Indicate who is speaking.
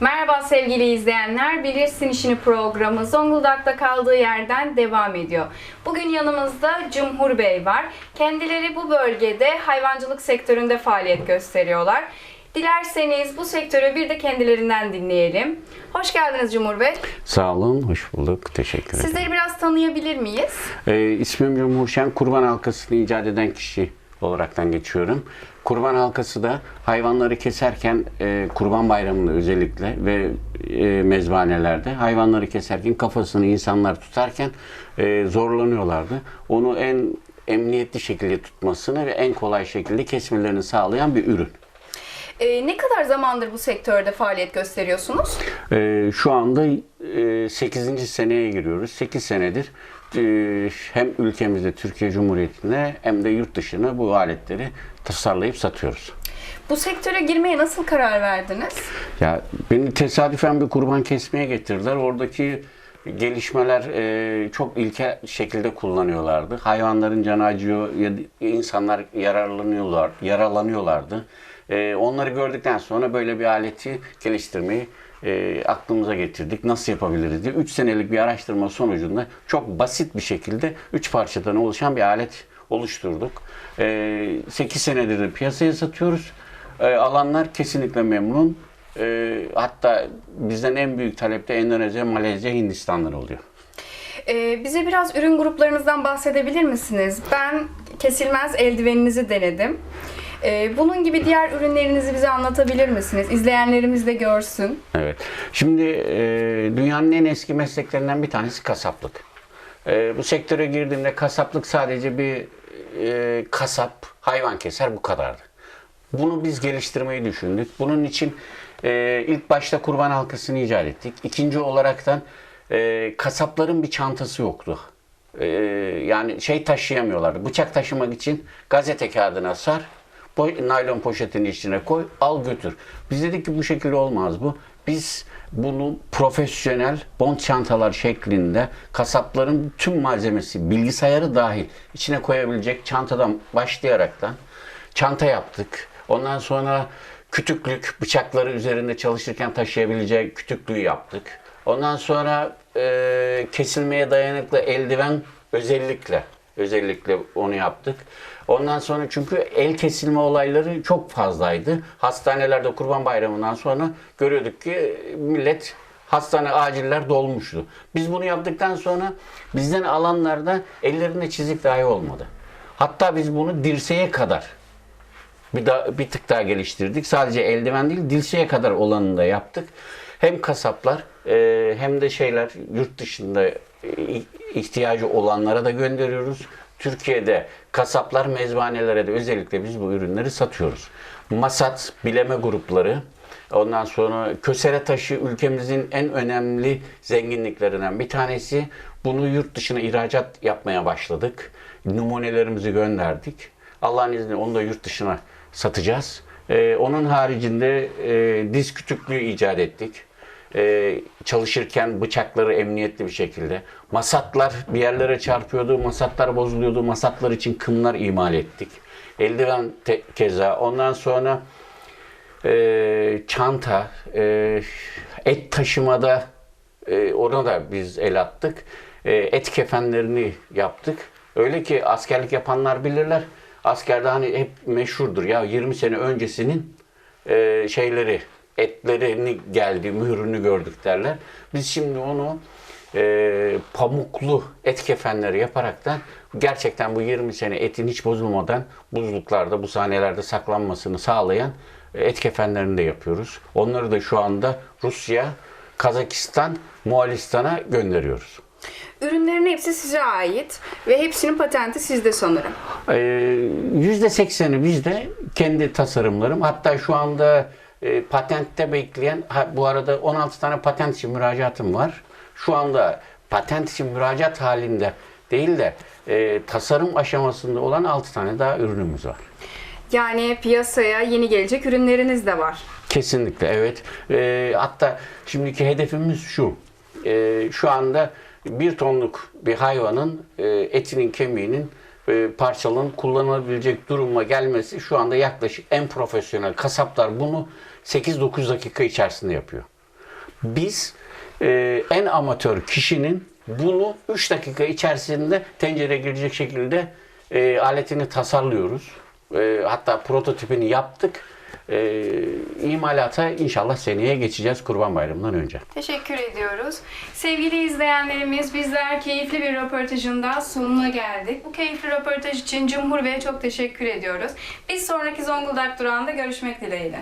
Speaker 1: Merhaba sevgili izleyenler. Bilirsin işini programı Zonguldak'ta kaldığı yerden devam ediyor. Bugün yanımızda Cumhur Bey var. Kendileri bu bölgede hayvancılık sektöründe faaliyet gösteriyorlar. Dilerseniz bu sektörü bir de kendilerinden dinleyelim. Hoş geldiniz Cumhur Bey.
Speaker 2: Sağ olun, hoş bulduk. Teşekkür ederim.
Speaker 1: Sizleri biraz tanıyabilir miyiz?
Speaker 2: Ee, ismim Cumhur Şen, kurban halkasını icat eden kişi olaraktan geçiyorum. Kurban halkası da hayvanları keserken, e, kurban bayramında özellikle ve e, mezbanelerde hayvanları keserken kafasını insanlar tutarken e, zorlanıyorlardı. Onu en emniyetli şekilde tutmasını ve en kolay şekilde kesmelerini sağlayan bir ürün.
Speaker 1: Ee, ne kadar zamandır bu sektörde faaliyet gösteriyorsunuz?
Speaker 2: Ee, şu anda e, 8. seneye giriyoruz. 8 senedir e, hem ülkemizde Türkiye Cumhuriyeti'nde hem de yurt dışına bu aletleri tasarlayıp satıyoruz.
Speaker 1: Bu sektöre girmeye nasıl karar verdiniz?
Speaker 2: Ya beni tesadüfen bir kurban kesmeye getirdiler. Oradaki gelişmeler e, çok ilkel şekilde kullanıyorlardı. Hayvanların canı acıyor, insanlar yararlanıyorlar, yaralanıyorlardı. E, onları gördükten sonra böyle bir aleti geliştirmeyi e, aklımıza getirdik. Nasıl yapabiliriz diye. 3 senelik bir araştırma sonucunda çok basit bir şekilde 3 parçadan oluşan bir alet oluşturduk. E, 8 senedir de piyasaya satıyoruz. E, alanlar kesinlikle memnun. E, hatta bizden en büyük talepte Endonezya, Malezya, Hindistan'dan oluyor.
Speaker 1: Ee, bize biraz ürün gruplarınızdan bahsedebilir misiniz? Ben kesilmez eldiveninizi denedim. Ee, bunun gibi diğer ürünlerinizi bize anlatabilir misiniz? İzleyenlerimiz de görsün.
Speaker 2: Evet. Şimdi e, dünyanın en eski mesleklerinden bir tanesi kasaplık. E, bu sektöre girdiğimde kasaplık sadece bir e, kasap hayvan keser bu kadardı. Bunu biz geliştirmeyi düşündük. Bunun için e, ilk başta kurban halkasını icat ettik. İkinci olaraktan e, kasapların bir çantası yoktu. E, yani şey taşıyamıyorlardı. Bıçak taşımak için gazete kağıdına sar, naylon poşetin içine koy, al götür. Biz dedik ki bu şekilde olmaz bu. Biz bunu profesyonel bond çantalar şeklinde kasapların tüm malzemesi, bilgisayarı dahil içine koyabilecek çantadan başlayaraktan çanta yaptık. Ondan sonra kütüklük, bıçakları üzerinde çalışırken taşıyabileceği kütüklüğü yaptık. Ondan sonra e, kesilmeye dayanıklı eldiven özellikle özellikle onu yaptık. Ondan sonra çünkü el kesilme olayları çok fazlaydı. Hastanelerde Kurban Bayramı'ndan sonra görüyorduk ki millet hastane aciller dolmuştu. Biz bunu yaptıktan sonra bizden alanlarda ellerinde çizik dahi olmadı. Hatta biz bunu dirseğe kadar bir, daha, bir tık daha geliştirdik. Sadece eldiven değil, dirseğe kadar olanını da yaptık. Hem kasaplar e, hem de şeyler yurt dışında ihtiyacı olanlara da gönderiyoruz. Türkiye'de kasaplar, mezbanelere de özellikle biz bu ürünleri satıyoruz. Masat, bileme grupları, ondan sonra kösere taşı ülkemizin en önemli zenginliklerinden bir tanesi. Bunu yurt dışına ihracat yapmaya başladık. Numunelerimizi gönderdik. Allah'ın izniyle onu da yurt dışına satacağız. Ee, onun haricinde e, diz kütüklüğü icat ettik. Ee, çalışırken bıçakları emniyetli bir şekilde. Masatlar bir yerlere çarpıyordu, masatlar bozuluyordu. Masatlar için kımlar imal ettik. Eldiven te- keza. Ondan sonra e, çanta, e, et taşımada e, ona da biz el attık. E, et kefenlerini yaptık. Öyle ki askerlik yapanlar bilirler. Askerde hani hep meşhurdur ya 20 sene öncesinin e, şeyleri, etlerini geldi, mührünü gördük derler. Biz şimdi onu e, pamuklu et kefenleri yaparaktan gerçekten bu 20 sene etin hiç bozulmadan buzluklarda, bu sahnelerde saklanmasını sağlayan e, et kefenlerini de yapıyoruz. Onları da şu anda Rusya, Kazakistan, Moğolistan'a gönderiyoruz.
Speaker 1: Ürünlerin hepsi size ait ve hepsinin patenti sizde sanırım.
Speaker 2: Ee, Yüzde sekseni bizde kendi tasarımlarım. Hatta şu anda e, patentte bekleyen, ha, bu arada 16 tane patent için müracaatım var. Şu anda patent için müracaat halinde değil de e, tasarım aşamasında olan 6 tane daha ürünümüz var.
Speaker 1: Yani piyasaya yeni gelecek ürünleriniz de var.
Speaker 2: Kesinlikle evet. Ee, hatta şimdiki hedefimiz şu. Ee, şu anda bir tonluk bir hayvanın e, etinin kemiğinin e, parçalanıp kullanılabilecek duruma gelmesi şu anda yaklaşık en profesyonel kasaplar bunu 8-9 dakika içerisinde yapıyor. Biz e, en amatör kişinin bunu 3 dakika içerisinde tencereye girecek şekilde e, aletini tasarlıyoruz. Hatta prototipini yaptık. E, imalata inşallah seneye geçeceğiz Kurban Bayramı'ndan önce.
Speaker 1: Teşekkür ediyoruz. Sevgili izleyenlerimiz bizler keyifli bir röportajın daha sonuna geldik. Bu keyifli röportaj için Cumhur Bey'e çok teşekkür ediyoruz. Biz sonraki Zonguldak durağında görüşmek dileğiyle.